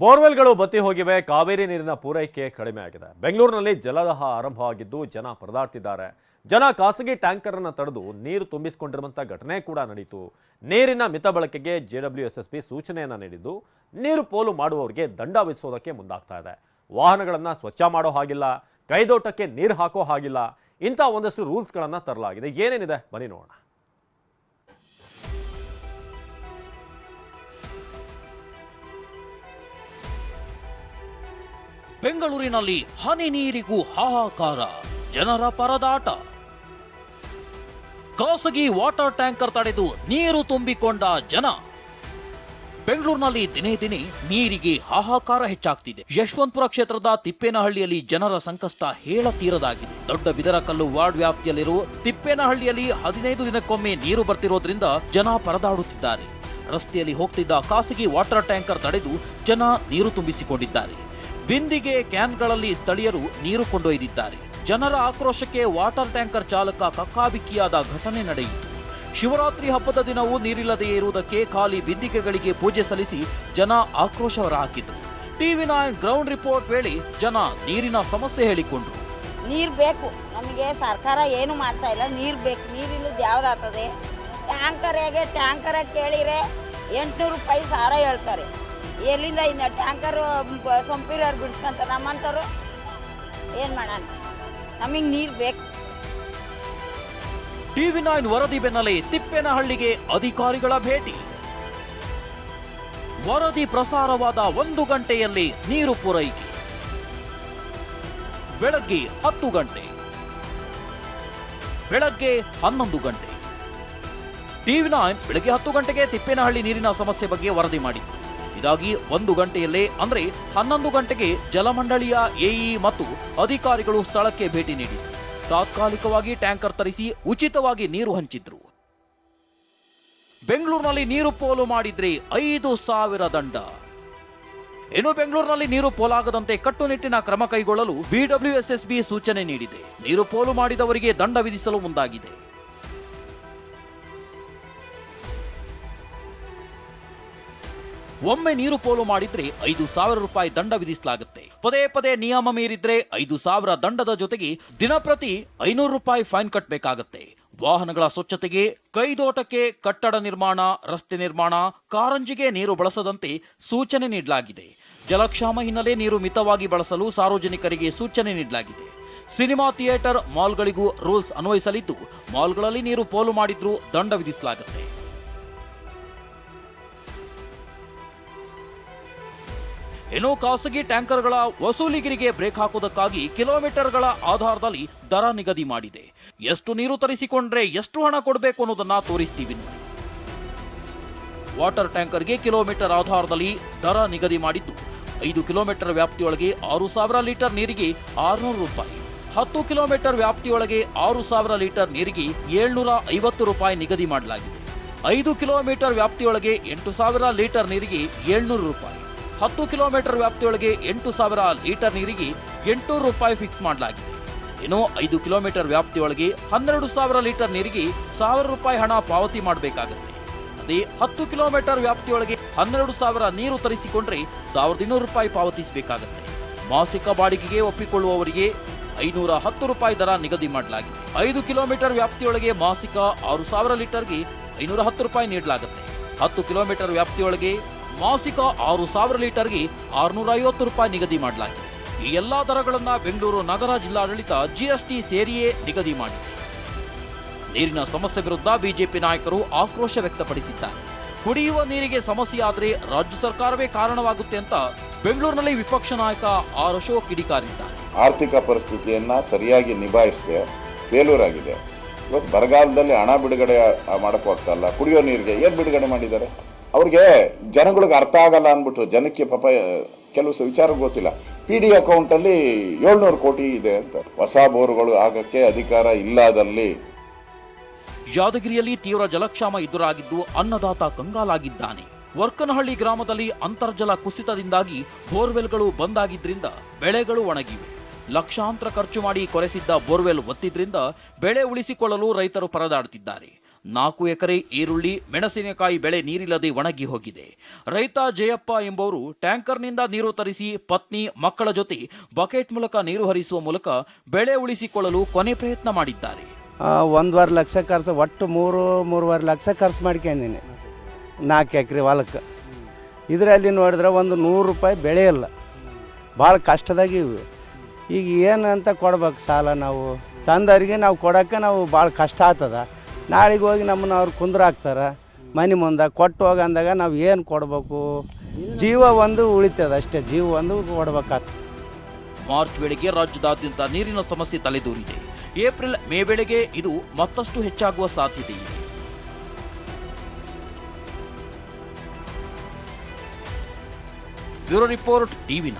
ಬೋರ್ವೆಲ್ಗಳು ಬತ್ತಿ ಹೋಗಿವೆ, ಕಾವೇರಿ ನೀರಿನ ಪೂರೈಕೆ ಕಡಿಮೆ ಆಗಿದೆ. ಬೆಂಗಳೂರಿನಲ್ಲಿ ಜಲದಾಹ ಆರಂಭವಾಗಿದ್ದು ಜನ ಪರದಾಡ್ತಿದ್ದಾರೆ. ಜನ ಖಾಸಗಿ ಟ್ಯಾಂಕರ್ ಅನ್ನ ತಡೆದು ನೀರು ತುಂಬಿಸಿಕೊಂಡಿರುವಂಥ ಘಟನೆ ಕೂಡ ನಡೆಯಿತು ನೀರಿನ ಮಿತ ಬಳಕೆಗೆ ಪಿ ಸೂಚನೆಯನ್ನ ನೀಡಿದ್ದು, ನೀರು ಪೋಲು ಮಾಡುವವರಿಗೆ ದಂಡ ವಿಧಿಸೋದಕ್ಕೆ ಮುಂದಾಗ್ತಾ ಇದೆ. ವಾಹನಗಳನ್ನ ಸ್ವಚ್ಛ ಮಾಡೋ ಹಾಗಿಲ್ಲ, ಕೈದೋಟಕ್ಕೆ ನೀರು ಹಾಕೋ ಹಾಗಿಲ್ಲ, ಇಂಥ ಒಂದಷ್ಟು ರೂಲ್ಸ್ಗಳನ್ನ ತರಲಾಗಿದೆ. ಏನೇನಿದೆ? ಬನ್ನಿ ನೋಡೋಣ. ಬೆಂಗಳೂರಿನಲ್ಲಿ ಹನಿ ನೀರಿಗೂ ಹಾಹಾಕಾರ. ಜನರ ಪರದಾಟ. ಖಾಸಗಿ ವಾಟರ್ ಟ್ಯಾಂಕರ್ ತಡೆದು ನೀರು ತುಂಬಿಕೊಂಡ ಜನ. ಬೆಂಗಳೂರಿನಲ್ಲಿ ದಿನೇ ದಿನೇ ನೀರಿಗೆ ಹಾಹಾಕಾರ ಹೆಚ್ಚಾಗ್ತಿದೆ. ಯಶವಂತಪುರ ಕ್ಷೇತ್ರದ ತಿಪ್ಪೇನಹಳ್ಳಿಯಲ್ಲಿ ಜನರ ಸಂಕಷ್ಟ ಹೇಳತೀರದಾಗಿದೆ. ದೊಡ್ಡ ಬಿದರಕಲ್ಲು ವಾರ್ಡ್ ವ್ಯಾಪ್ತಿಯಲ್ಲಿರುವ ತಿಪ್ಪೇನಹಳ್ಳಿಯಲ್ಲಿ ಹದಿನೈದು ದಿನಕ್ಕೊಮ್ಮೆ ನೀರು ಬರ್ತಿರೋದ್ರಿಂದ ಜನ ಪರದಾಡುತ್ತಿದ್ದಾರೆ. ರಸ್ತೆಯಲ್ಲಿ ಹೋಗ್ತಿದ್ದ ಖಾಸಗಿ ವಾಟರ್ ಟ್ಯಾಂಕರ್ ತಡೆದು ಜನ ನೀರು ತುಂಬಿಸಿಕೊಂಡಿದ್ದಾರೆ. ಬಿಂದಿಗೆ ಕ್ಯಾನ್ಗಳಲ್ಲಿ ಸ್ಥಳೀಯರು ನೀರು ಕೊಂಡೊಯ್ದಿದ್ದಾರೆ. ಜನರ ಆಕ್ರೋಶಕ್ಕೆ ವಾಟರ್ ಟ್ಯಾಂಕರ್ ಚಾಲಕ ಕಕ್ಕಾಬಿಕ್ಕಿಯಾದ ಘಟನೆ ನಡೆಯಿತು. ಶಿವರಾತ್ರಿ ಹಬ್ಬದ ದಿನವೂ ನೀರಿಲ್ಲದೆಯೇ ಇರುವುದಕ್ಕೆ ಖಾಲಿ ಬಿಂದಿಗೆಗಳಿಗೆ ಪೂಜೆ ಸಲ್ಲಿಸಿ ಜನ ಆಕ್ರೋಶ ಹೊರಹಾಕಿದ್ರು ಟಿವಿ ನೈನ್ ಗ್ರೌಂಡ್ ರಿಪೋರ್ಟ್ ವೇಳೆ ಜನ ನೀರಿನ ಸಮಸ್ಯೆ ಹೇಳಿಕೊಂಡ್ರು. ನೀರು ಬೇಕು. ನಮಗೆ ಸರ್ಕಾರ ಏನು ಮಾಡ್ತಾ ಇಲ್ಲ. ನೀರು ಬೇಕು. ನೀರಿಲ್ಲದ ಯಾವ್ದಾಗ್ತದೆ? ಟ್ಯಾಂಕರ್ಗೆ ಟ್ಯಾಂಕರ ಕೇಳಿರೆ ಎಂಟುನೂರು ರೂಪಾಯಿ ಸಾರ ಹೇಳ್ತಾರೆ. ಎಲ್ಲಿಂದ ಇನ್ನು ಟ್ಯಾಂಕರು ಸೊಂಪಿರೋರು ಬಿಡಿಸ್ಕೊಂತಾರೆ ನಮ್ಮಂಥವ್ರು ಏನು ಮಾಡೋಣ? ನಮಗೆ ನೀರು ಬೇಕು. ಟಿವಿ ನೈನ್ ವರದಿ ಬೆನ್ನಲ್ಲೇ ತಿಪ್ಪೇನಹಳ್ಳಿಗೆ ಅಧಿಕಾರಿಗಳ ಭೇಟಿ. ವರದಿ ಪ್ರಸಾರವಾದ ಒಂದು ಗಂಟೆಯಲ್ಲಿ ನೀರು ಪೂರೈಕೆ. ಬೆಳಗ್ಗೆ ಹತ್ತು ಗಂಟೆ. ಬೆಳಗ್ಗೆ ಹನ್ನೊಂದು ಗಂಟೆ. ಟಿವಿ ನೈನ್ ಬೆಳಗ್ಗೆ ಹತ್ತು ಗಂಟೆಗೆ ತಿಪ್ಪೇನಹಳ್ಳಿ ನೀರಿನ ಸಮಸ್ಯೆ ಬಗ್ಗೆ ವರದಿ ಮಾಡಿತ್ತು ಇದಾಗಿ ಒಂದು ಗಂಟೆಯಲ್ಲೇ, ಅಂದರೆ ಹನ್ನೊಂದು ಗಂಟೆಗೆ ಜಲಮಂಡಳಿಯ ಎಇ ಮತ್ತು ಅಧಿಕಾರಿಗಳು ಸ್ಥಳಕ್ಕೆ ಭೇಟಿ ನೀಡಿ. ತಾತ್ಕಾಲಿಕವಾಗಿ ಟ್ಯಾಂಕರ್ ತರಿಸಿ ಉಚಿತವಾಗಿ ನೀರು ಹಂಚಿದ್ರು. ಬೆಂಗಳೂರಿನಲ್ಲಿ ನೀರು ಪೋಲು ಮಾಡಿದ್ರೆ ಐದು ಸಾವಿರ ದಂಡ. ಇನ್ನು ಬೆಂಗಳೂರಿನಲ್ಲಿ ನೀರು ಪೋಲಾಗದಂತೆ ಕಟ್ಟುನಿಟ್ಟಿನ ಕ್ರಮ ಕೈಗೊಳ್ಳಲು ಬಿಡಬ್ಲ್ಯೂಎಸ್ಎಸ್ಬಿ ಸೂಚನೆ ನೀಡಿದೆ. ನೀರು ಪೋಲು ಮಾಡಿದವರಿಗೆ ದಂಡ ವಿಧಿಸಲು ಮುಂದಾಗಿದೆ. ಒಮ್ಮೆ ನೀರು ಪೋಲು ಮಾಡಿದ್ರೆ ಐದು ಸಾವಿರ ರೂಪಾಯಿ ದಂಡ ವಿಧಿಸಲಾಗುತ್ತೆ. ಪದೇ ಪದೇ ನಿಯಮ ಮೀರಿದ್ರೆ ಐದು ಸಾವಿರ ದಂಡದ ಜೊತೆಗೆ ದಿನಪ್ರತಿ ಐನೂರು ರೂಪಾಯಿ ಫೈನ್ ಕಟ್ಟಬೇಕಾಗತ್ತೆ ವಾಹನಗಳ ಸ್ವಚ್ಛತೆಗೆ, ಕೈದೋಟಕ್ಕೆ ಕಟ್ಟಡ ನಿರ್ಮಾಣ, ರಸ್ತೆ ನಿರ್ಮಾಣ, ಕಾರಂಜಿಗೆ ನೀರು ಬಳಸದಂತೆ ಸೂಚನೆ ನೀಡಲಾಗಿದೆ. ಜಲಕ್ಷಾಮ ಹಿನ್ನೆಲೆ ನೀರು ಮಿತವಾಗಿ ಬಳಸಲು ಸಾರ್ವಜನಿಕರಿಗೆ ಸೂಚನೆ ನೀಡಲಾಗಿದೆ. ಸಿನಿಮಾ ಥಿಯೇಟರ್ ಮಾಲ್ಗಳಿಗೂ ರೂಲ್ಸ್ ಅನ್ವಯಿಸಲಿದ್ದು ಮಾಲ್ಗಳಲ್ಲಿ ನೀರು ಪೋಲು ಮಾಡಿದ್ರೂ ದಂಡ ವಿಧಿಸಲಾಗುತ್ತೆ. ಇನ್ನು ಖಾಸಗಿ ಟ್ಯಾಂಕರ್ಗಳ ವಸೂಲಿಗಿರಿಗೆ ಬ್ರೇಕ್ ಹಾಕುವುದಕ್ಕಾಗಿ ಕಿಲೋಮೀಟರ್ಗಳ ಆಧಾರದಲ್ಲಿ ದರ ನಿಗದಿ ಮಾಡಿದೆ. ಎಷ್ಟು ನೀರು ತರಿಸಿಕೊಂಡ್ರೆ ಎಷ್ಟು ಹಣ ಕೊಡಬೇಕು ಅನ್ನೋದನ್ನ ತೋರಿಸ್ತೀವಿ ವಾಟರ್ ಟ್ಯಾಂಕರ್ಗೆ ಕಿಲೋಮೀಟರ್ ಆಧಾರದಲ್ಲಿ ದರ ನಿಗದಿ ಮಾಡಿದ್ದು. ಐದು ಕಿಲೋಮೀಟರ್ ವ್ಯಾಪ್ತಿಯೊಳಗೆ ಆರು ಸಾವಿರ ಲೀಟರ್ ನೀರಿಗೆ ಆರುನೂರು ರೂಪಾಯಿ. ಹತ್ತು ಕಿಲೋಮೀಟರ್ ವ್ಯಾಪ್ತಿಯೊಳಗೆ ಆರು ಸಾವಿರ ಲೀಟರ್ ನೀರಿಗೆ ಏಳ್ನೂರ ಐವತ್ತು ರೂಪಾಯಿ ನಿಗದಿ ಮಾಡಲಾಗಿದೆ. ಐದು ಕಿಲೋಮೀಟರ್ ವ್ಯಾಪ್ತಿಯೊಳಗೆ ಎಂಟು ಸಾವಿರ ಲೀಟರ್ ನೀರಿಗೆ ಏಳ್ನೂರು ರೂಪಾಯಿ. ಹತ್ತು ಕಿಲೋಮೀಟರ್ ವ್ಯಾಪ್ತಿಯೊಳಗೆ ಎಂಟು ಸಾವಿರ ಲೀಟರ್ ನೀರಿಗೆ ಎಂಟುನೂರು ರೂಪಾಯಿ ಫಿಕ್ಸ್ ಮಾಡಲಾಗಿದೆ. ಇನ್ನು ಐದು ಕಿಲೋಮೀಟರ್ ವ್ಯಾಪ್ತಿಯೊಳಗೆ ಹನ್ನೆರಡು ಸಾವಿರ ಲೀಟರ್ ನೀರಿಗೆ ಸಾವಿರ ರೂಪಾಯಿ ಹಣ ಪಾವತಿ ಮಾಡಬೇಕಾಗುತ್ತೆ. ಅದೇ ಹತ್ತು ಕಿಲೋಮೀಟರ್ ವ್ಯಾಪ್ತಿಯೊಳಗೆ ಹನ್ನೆರಡು ಸಾವಿರ ನೀರು ತರಿಸಿಕೊಂಡ್ರೆ ಸಾವಿರದ ಇನ್ನೂರು ರೂಪಾಯಿ ಪಾವತಿಸಬೇಕಾಗುತ್ತೆ. ಮಾಸಿಕ ಬಾಡಿಗೆಗೆ ಒಪ್ಪಿಕೊಳ್ಳುವವರಿಗೆ ಐನೂರ ಹತ್ತು ರೂಪಾಯಿ ದರ ನಿಗದಿ ಮಾಡಲಾಗಿದೆ. ಐದು ಕಿಲೋಮೀಟರ್ ವ್ಯಾಪ್ತಿಯೊಳಗೆ ಮಾಸಿಕ ಆರು ಸಾವಿರ ಲೀಟರ್ಗೆ ಐನೂರ ಹತ್ತು ರೂಪಾಯಿ ನೀಡಲಾಗುತ್ತೆ. ಹತ್ತು ಕಿಲೋಮೀಟರ್ ವ್ಯಾಪ್ತಿಯೊಳಗೆ ಮಾಸಿಕ ಆರು ಸಾವಿರ ಲೀಟರ್ಗೆ ಆರುನೂರ ಐವತ್ತು ರೂಪಾಯಿ ನಿಗದಿ ಮಾಡಲಾಗಿದೆ. ಈ ಎಲ್ಲಾ ದರಗಳನ್ನ ಬೆಂಗಳೂರು ನಗರ ಜಿಲ್ಲಾಡಳಿತ ಜಿಎಸ್ಟಿ ಸೇರಿಯೇ ನಿಗದಿ ಮಾಡಿದೆ. ನೀರಿನ ಸಮಸ್ಯೆ ವಿರುದ್ಧ ಬಿಜೆಪಿ ನಾಯಕರು ಆಕ್ರೋಶ ವ್ಯಕ್ತಪಡಿಸಿದ್ದಾರೆ. ಕುಡಿಯುವ ನೀರಿಗೆ ಸಮಸ್ಯೆ ಆದರೆ ರಾಜ್ಯ ಸರ್ಕಾರವೇ ಕಾರಣವಾಗುತ್ತೆ ಅಂತ ಬೆಂಗಳೂರಿನಲ್ಲಿ ವಿಪಕ್ಷ ನಾಯಕ ಆರ್ ಅಶೋಕ್ ಕಿಡಿಕಾರಿದ್ದಾರೆ. ಆರ್ಥಿಕ ಪರಿಸ್ಥಿತಿಯನ್ನ ಸರಿಯಾಗಿ ನಿಭಾಯಿಸದೆ ಆಗಿದೆ ಇವತ್ತು ಬರಗಾಲದಲ್ಲಿ ಹಣ ಬಿಡುಗಡೆ ಮಾಡೋಕ್ಕೂ ಹೋಗ್ತಾ ಇಲ್ಲ. ಕುಡಿಯೋ ನೀರಿಗೆ ಏನು ಬಿಡುಗಡೆ ಮಾಡಿದ್ದಾರೆ? ಅವ್ರಿಗೆ ಜನಗಳಿಗೆ ಅರ್ಥ ಆಗಲ್ಲ ಅಂದ್ಬಿಟ್ಟು ಜನಕ್ಕೆ ಪಾಪ ಕೆಲವು ವಿಚಾರ ಗೊತ್ತಿಲ್ಲ. ಪಿ ಡಿ ಅಕೌಂಟಲ್ಲಿ ಏಳ್ನೂರು ಕೋಟಿ ಇದೆ ಅಂತ. ಹೊಸ ಬೋರ್ಗಳು ಆಗಕ್ಕೆ ಅಧಿಕಾರ ಇಲ್ಲದಲ್ಲಿ. ಯಾದಗಿರಿಯಲ್ಲಿ ತೀವ್ರ ಜಲಕ್ಷಾಮ ಎದುರಾಗಿದ್ದು ಅನ್ನದಾತ ಕಂಗಾಲಾಗಿದ್ದಾನೆ. ವರ್ಕನಹಳ್ಳಿ ಗ್ರಾಮದಲ್ಲಿ ಅಂತರ್ಜಲ ಕುಸಿತದಿಂದಾಗಿ ಬೋರ್ವೆಲ್ಗಳು ಬಂದಾಗಿದ್ರಿಂದ ಬೆಳೆಗಳು ಒಣಗಿವೆ. ಲಕ್ಷಾಂತರ ಖರ್ಚು ಮಾಡಿ ಕೊರೆಸಿದ್ದ ಬೋರ್ವೆಲ್ ಒತ್ತಿದ್ರಿಂದ ಬೆಳೆ ಉಳಿಸಿಕೊಳ್ಳಲು ರೈತರು ಪರದಾಡುತ್ತಿದ್ದಾರೆ. ನಾಲ್ಕು ಎಕರೆ ಈರುಳ್ಳಿ, ಮೆಣಸಿನಕಾಯಿ ಬೆಳೆ ನೀರಿಲ್ಲದೆ ಒಣಗಿ ಹೋಗಿದೆ. ರೈತ ಜಯಪ್ಪ ಎಂಬವರು ಟ್ಯಾಂಕರ್ನಿಂದ ನೀರು ತರಿಸಿ ಪತ್ನಿ, ಮಕ್ಕಳ ಜೊತೆ ಬಕೆಟ್ ಮೂಲಕ ನೀರು ಹರಿಸುವ ಮೂಲಕ ಬೆಳೆ ಉಳಿಸಿಕೊಳ್ಳಲು ಕೊನೆ ಪ್ರಯತ್ನ ಮಾಡಿದ್ದಾರೆ. ಒಂದುವರೆ ಲಕ್ಷ ಖರ್ಚು, ಒಟ್ಟು ಮೂರು, ಮೂರುವರೆ ಲಕ್ಷ ಖರ್ಚು ಮಾಡ್ಕೊಂಡಿನಿ ನಾಲ್ಕು ಎಕರೆ ಹೊಲಕ್ಕೆ. ಇದರಲ್ಲಿ ನೋಡಿದ್ರೆ ಒಂದು ನೂರು ರೂಪಾಯಿ ಬೆಳೆ ಇಲ್ಲ. ಭಾಳ ಕಷ್ಟದಾಗಿವೆ. ಈಗ ಏನಂತ ಕೊಡ್ಬೇಕು ಸಾಲ ನಾವು? ತಂದವರಿಗೆ ನಾವು ಕೊಡೋಕ್ಕೆ ನಾವು ಭಾಳ ಕಷ್ಟ ಆಗ್ತದ. ನಾಳೆಗೆ ಹೋಗಿ ನಮ್ಮನ್ನು ಅವ್ರು ಕುಂದ್ರಾಕ್ತಾರೆ. ಮನೆ ಮುಂದೆ ಕೊಟ್ಟು ಹೋಗಿ ಅಂದಾಗ ನಾವು ಏನು ಕೊಡಬೇಕು? ಜೀವ ಒಂದು ಉಳಿತದ ಅಷ್ಟೇ, ಜೀವ ಒಂದು ಕೊಡ್ಬೇಕಾಗ್ತದೆ ಮಾರ್ಚ್ ವೇಳೆಗೆ ರಾಜ್ಯದಾದ್ಯಂತ ನೀರಿನ ಸಮಸ್ಯೆ ತಲೆದೂರಿದೆ. ಏಪ್ರಿಲ್ ಮೇ ವೇಳೆಗೆ ಇದು ಮತ್ತಷ್ಟು ಹೆಚ್ಚಾಗುವ ಸಾಧ್ಯತೆ ಇದೆ. Bureau report ಟಿವಿನ